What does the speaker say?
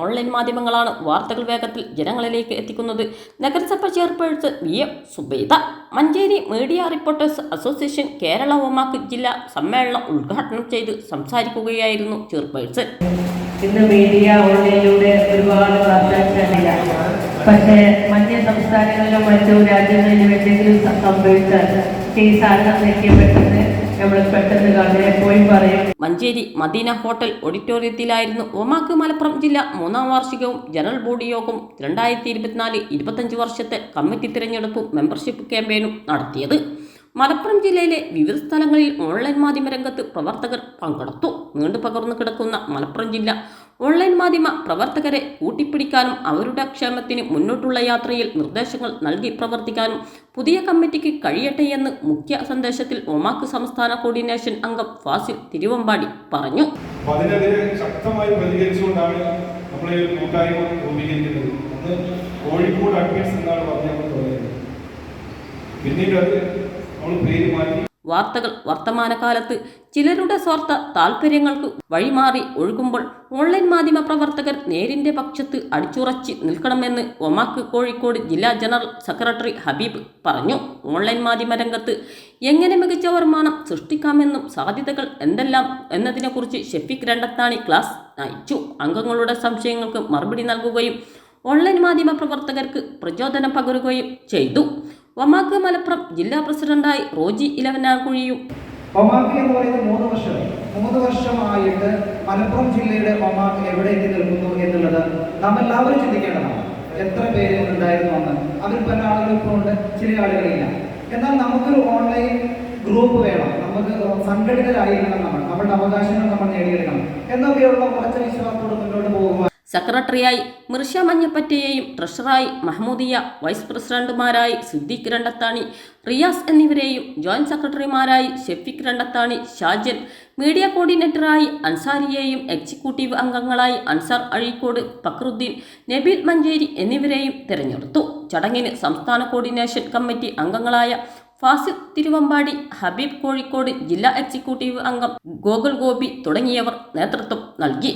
Online മാധ്യമങ്ങളാണ് വാർത്തകൾ വേഗത്തിൽ ജനങ്ങളിലേക്ക് എത്തിക്കുന്നത്. നഗരസഭ chairperson V M Subaida Manjeri media reporters association Kerala ഒമാക്ക് ജില്ലാ സമ്മേളനം ഉദ്ഘാടനം ചെയ്ത് സംസാരിക്കുകയായിരുന്നു ചെയർപേഴ്സൺ. ഇന്ന് മീഡിയ ഓൺലൈനിലൂടെ ഒരുപാട് വാർത്താച്ചാലില്ല പക്ഷേ മറ്റ് സംസ്ഥാനങ്ങളിലും മറ്റു രാജ്യങ്ങളിലും എന്തെങ്കിലും സംഭവിച്ചാൽ സാധനത്തിലേക്ക് പെട്ടെന്ന് പറയും. മഞ്ചേരി മദീന ഹോട്ടൽ ഓഡിറ്റോറിയത്തിലായിരുന്നു ഒമാക്ക് മലപ്പുറം ജില്ല മൂന്നാം വാർഷികവും ജനറൽ ബോഡി യോഗവും രണ്ടായിരത്തി ഇരുപത്തിനാല് ഇരുപത്തഞ്ച് വർഷത്തെ കമ്മിറ്റി തിരഞ്ഞെടുപ്പും മെമ്പർഷിപ്പ് ക്യാമ്പയിനും നടത്തിയത്. മലപ്പുറം ജില്ലയിലെ വിവിധ സ്ഥലങ്ങളിൽ ഓൺലൈൻ മാധ്യമ രംഗത്ത് പ്രവർത്തകർ പങ്കെടുത്തു. നീണ്ടു പകർന്നു കിടക്കുന്ന മലപ്പുറം ജില്ല ഓൺലൈൻ മാധ്യമ പ്രവർത്തകരെ കൂട്ടിപ്പിടിക്കാനും അവരുടെ ക്ഷേമത്തിന് മുന്നോട്ടുള്ള യാത്രയിൽ നിർദ്ദേശങ്ങൾ നൽകി പ്രവർത്തിക്കാനും പുതിയ കമ്മിറ്റിക്ക് കഴിയട്ടെ എന്ന് മുഖ്യ സന്ദേശത്തിൽ ഒമാക്ക് സംസ്ഥാന കോർഡിനേഷൻ അംഗം ഫാസിൽ തിരുവമ്പാടി പറഞ്ഞു. അതിനെതിരെ ശക്തമായി പ്രതികരിച്ചുകൊണ്ടാണ് നമ്മൾ ഈ കൂട്ടായ്മ രൂപീകരിക്കുന്നത്. അന്ന് കോഴിക്കോട് അഡ്മിറ്റ്സ് എന്നാണ് പറഞ്ഞ് നമ്മൾ തുടങ്ങിയത് പിന്നീട് അത് നമ്മൾ പേര് മാറ്റി വാർത്തകൾ വർത്തമാനകാലത്ത് ചിലരുടെ സ്വാർത്ഥ താൽപ്പര്യങ്ങൾക്ക് വഴിമാറി ഒഴുകുമ്പോൾ ഓൺലൈൻ മാധ്യമ പ്രവർത്തകർ നേരിന്റെ പക്ഷത്ത് അടിച്ചുറച്ച് നിൽക്കണമെന്ന് ഒമാക്ക് കോഴിക്കോട് ജില്ലാ ജനറൽ സെക്രട്ടറി ഹബീബ് പറഞ്ഞു. ഓൺലൈൻ മാധ്യമ രംഗത്ത് എങ്ങനെ മികച്ച വരുമാനം സൃഷ്ടിക്കാമെന്നും സാധ്യതകൾ എന്തെല്ലാം എന്നതിനെക്കുറിച്ച് ഷെഫീഖ് രണ്ടത്താണി ക്ലാസ് നയിച്ചു. അംഗങ്ങളുടെ സംശയങ്ങൾക്ക് മറുപടി നൽകുകയും ഓൺലൈൻ മാധ്യമ പ്രവർത്തകർക്ക് പ്രചോദനം പകരുകയും ചെയ്തു. ഒമാക്ക് മലപ്പുറം ജില്ലാ പ്രസിഡന്റായി റോജി ഇലവനാകുഴിയും വമാക്ക് എന്ന് പറയുന്നത് മൂന്ന് വർഷം മൂന്ന് വർഷമായിട്ട് മലപ്പുറം ജില്ലയുടെ വമാക്ക് എത്തി നിൽക്കുന്നു എന്നുള്ളത് നാം എല്ലാവരും ചിന്തിക്കേണ്ടതാണ്. എത്ര പേര് ഉണ്ടായിരുന്നു അന്ന് അവർ പല ആളുകൾ ഇപ്പോൾ ഉണ്ട്. ചില ആളുകളില്ല. എന്നാൽ നമുക്കൊരു ഓൺലൈൻ ഗ്രൂപ്പ് വേണം. നമുക്ക് സംഘടിതരായിരിക്കണം നമ്മൾ. നമ്മുടെ അവകാശങ്ങൾ നമ്മൾ നേടിയെടുക്കണം. എന്നൊക്കെയുള്ള ഉറച്ച വിശ്വാസത്തോട് മുന്നോട്ട് പോകുക സെക്രട്ടറിയായി മിർഷ മഞ്ഞപ്പറ്റയെയും ട്രഷററായി മഹ്മൂദിയ വൈസ് പ്രസിഡന്റുമാരായി സിദ്ദിഖ് രണ്ടത്താണി റിയാസ് എന്നിവരെയും ജോയിന്റ് സെക്രട്ടറിമാരായി ഷെഫീഖ് രണ്ടത്താണി ഷാജൻ മീഡിയ കോർഡിനേറ്ററായി അൻസാരിയെയും എക്സിക്യൂട്ടീവ് അംഗങ്ങളായി അൻസാർ അഴീക്കോട് ഫക്രുദ്ദീൻ നബീൽ മഞ്ചേരി എന്നിവരെയും തിരഞ്ഞെടുത്തു. ചടങ്ങിന് സംസ്ഥാന കോർഡിനേഷൻ കമ്മിറ്റി അംഗങ്ങളായ ഫാസിൽ തിരുവമ്പാടി ഹബീബ് കോഴിക്കോട് ജില്ലാ എക്സിക്യൂട്ടീവ് അംഗം ഗോകുൽ ഗോപി തുടങ്ങിയവർ നേതൃത്വം നൽകി.